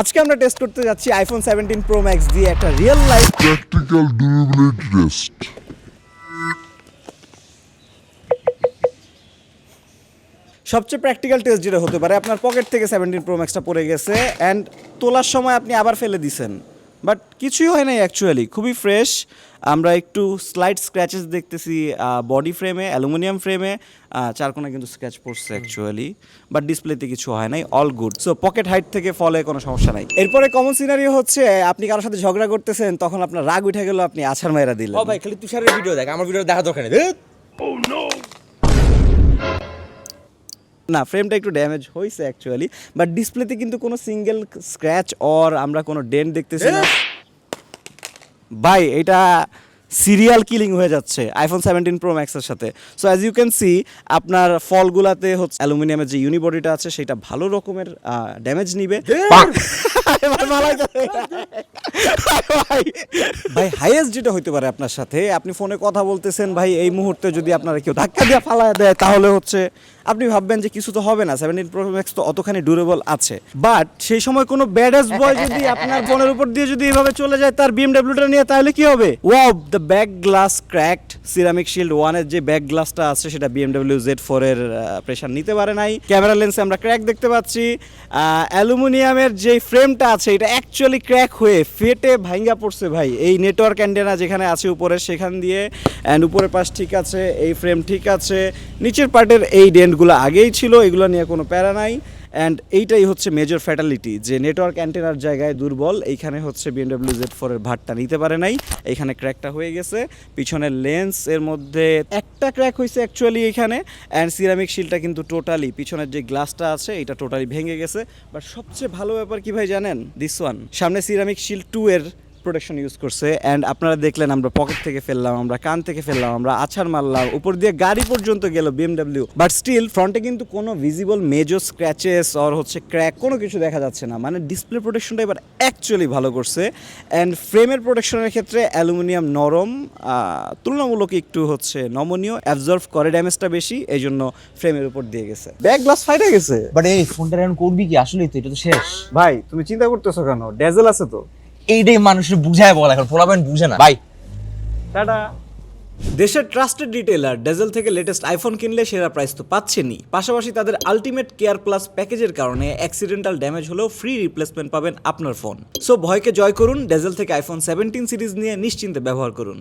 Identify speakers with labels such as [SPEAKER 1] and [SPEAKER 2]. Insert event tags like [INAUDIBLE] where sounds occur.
[SPEAKER 1] আজকে আমরা টেস্ট করতে যাচ্ছি আইফোন সেভেন্টিন প্রো ম্যাক্স দিয়ে একটা real life
[SPEAKER 2] practical durability test
[SPEAKER 1] সবচেয়ে প্র্যাকটিক্যাল টেস্ট যেটা হতে পারে আপনার পকেট থেকে সেভেন্টিন প্রো ম্যাক্সটা পড়ে গেছে অ্যান্ড তোলার সময় আপনি আবার ফেলে দিছেন। বাট কিছুই হয় নাই অ্যাকচুয়ালি খুবই ফ্রেশ আমরা একটু স্লাইড স্ক্র্যাচেস দেখতেছি বডি ফ্রেমে অ্যালুমিনিয়াম ফ্রেমে চারকোনা কিন্তু স্ক্র্যাচ পড়ছে অ্যাকচুয়ালি বাট ডিসপ্লেতে কিছু হয় নাই all good so pocket height থেকে ফলে কোনো সমস্যা নাই। এরপরে কমন সিনারিও হচ্ছে আপনি কারোর সাথে ঝগড়া করতেছেন তখন আপনার রাগ উঠে গেল আপনি আছাড় মায়েরা দিলেন।
[SPEAKER 3] ও ভাই খালি তুষারের ভিডিও দেখ আমার ভিডিও দেখা দরকার নেই।
[SPEAKER 1] না ফ্রেমটা একটু ড্যামেজ হয়েছে অ্যাকচুয়ালি বাট ডিসপ্লেতে কিন্তু কোনো সিঙ্গেল স্ক্র্যাচ অর আমরা কোনো ডেন্ট দেখতেছি না। ভাই এটা সিরিয়াল কিলিং হয়ে যাচ্ছে আইফোন সেভেন্টিন প্রো ম্যাক্সের সাথে। So as you can see আপনার ফলগুলাতে হচ্ছে অ্যালুমিনিয়ামের যে ইউনিবডিটা আছে সেটা ভালো রকমের ড্যামেজ নিবে। [LAUGHS] ভাই হাইয়েস্ট যেটা হইতে পারে আপনার সাথে আপনি ফোনে কথা বলতেছেন ভাই এই মুহূর্তে যদি আপনারা কেউ ধাক্কা দিয়ে ফালায় দেয় তাহলে হচ্ছে আপনি ভাববেন যে কিছু তো হবে না সেভেন্টিন প্রো ম্যাক্স তো অতখানি ডিউরেবল আছে। বাট সেই সময় কোনো ব্যাডাস বয় যদি আপনার ফোনের উপর দিয়ে যদি এভাবে চলে যায়, তার বিএমডাব্লিউটা নিয়ে তাহলে কি হবে? Wow the back glass cracked ceramic shield ওয়ানের যে ব্যাক গ্লাসটা আছে, সেটা বিএমডাব্লিউ জেড ফোর এর প্রেশার নিতে পারে নাই। ক্যামেরা লেন্সে আমরা ক্র্যাক দেখতে পাচ্ছি। অ্যালুমিনিয়ামের যে ফ্রেমটা আছে, এটা অ্যাকচুয়ালি ক্র্যাক হয়ে ফেটে ভাঙ্গা পড়ছে ভাই। এই নেটওয়ার্ক অ্যান্টেনা যেখানে আছে উপরে, সেখান দিয়ে অ্যান্ড উপরের পাশ ঠিক আছে, এই ফ্রেম ঠিক আছে। নিচের পার্টের এই ডেন্টগুলো আগেই ছিল, এগুলো নিয়ে কোনো প্যারা নাই। অ্যান্ড এইটাই হচ্ছে মেজর ফ্যাটালিটি যে নেটওয়ার্ক অ্যান্টেনার জায়গায় দুর্বল, এইখানে হচ্ছে বিএমডাব্লিউ জেড ফোরের ভাটটা নিতে পারে নাই। এইখানে ক্র্যাকটা হয়ে গেছে, পিছনের লেন্স এর মধ্যে একটা ক্র্যাক হয়েছে অ্যাকচুয়ালি এখানে অ্যান্ড সিরামিক শিলটা কিন্তু টোটালি পিছনের যে গ্লাসটা আছে এটা টোটালি ভেঙে গেছে। বাট সবচেয়ে ভালো ব্যাপার কি ভাই জানেন? দিস ওয়ান সামনে সিরামিক শিল টু এর প্রোটেকশন ইউজ করছে অ্যান্ড আপনারা দেখলেন আমরা পকেট থেকে ফেললাম আমরা কান থেকে ফেললাম আমরা আছাড় মারলাম উপর দিয়ে গাড়ি পর্যন্ত গেল বিএমডাব্লিউ বাট স্টিল ফ্রন্টে কিন্তু কোনো ভিজিবল মেজর স্ক্র্যাচেস অর হচ্ছে ক্র্যাক কোনো কিছু দেখা যাচ্ছে না। মানে ডিসপ্লে প্রোটেকশনটা এবার অ্যাকচুয়ালি ভালো করছে অ্যান্ড ফ্রেমের প্রোটেকশনের ক্ষেত্রে অ্যালুমিনিয়াম নরম আহ, তুলনামূলক একটু হচ্ছে নমনীয় অ্যাবজর্ভ করে ড্যামেজটা বেশি এই জন্য ফ্রেমের উপর দিয়ে গেছে। ব্যাক গ্লাস ফাইটে গেছে।
[SPEAKER 3] বাট এই ফোনটা এখন করবি কি? আসলেই তো এটা তো শেষ।
[SPEAKER 1] ভাই তুমি চিন্তা করতেছো কেন? ডেজেল আছে তো?
[SPEAKER 3] এইটাই মানুষের বুঝায় বল এখন পোলাবেন বুঝে না। ভাই।
[SPEAKER 1] টাটা দেশের ট্রাস্টেড রিটেলার ডেজেল থেকে লেটেস্ট আইফোন কিনলে সেরা প্রাইস তো পাচ্ছেনই। পাশাপাশি তাদের আলটিমেট কেয়ার প্লাস প্যাকেজের কারণে অ্যাক্সিডেন্টাল ড্যামেজ হলেও ফ্রি রিপ্লেসমেন্ট পাবেন আপনার ফোন সো ভয়কে জয় করুন ডেজেল থেকে আইফোন সেভেন্টিন সিরিজ নিয়ে নিশ্চিন্তে ব্যবহার করুন।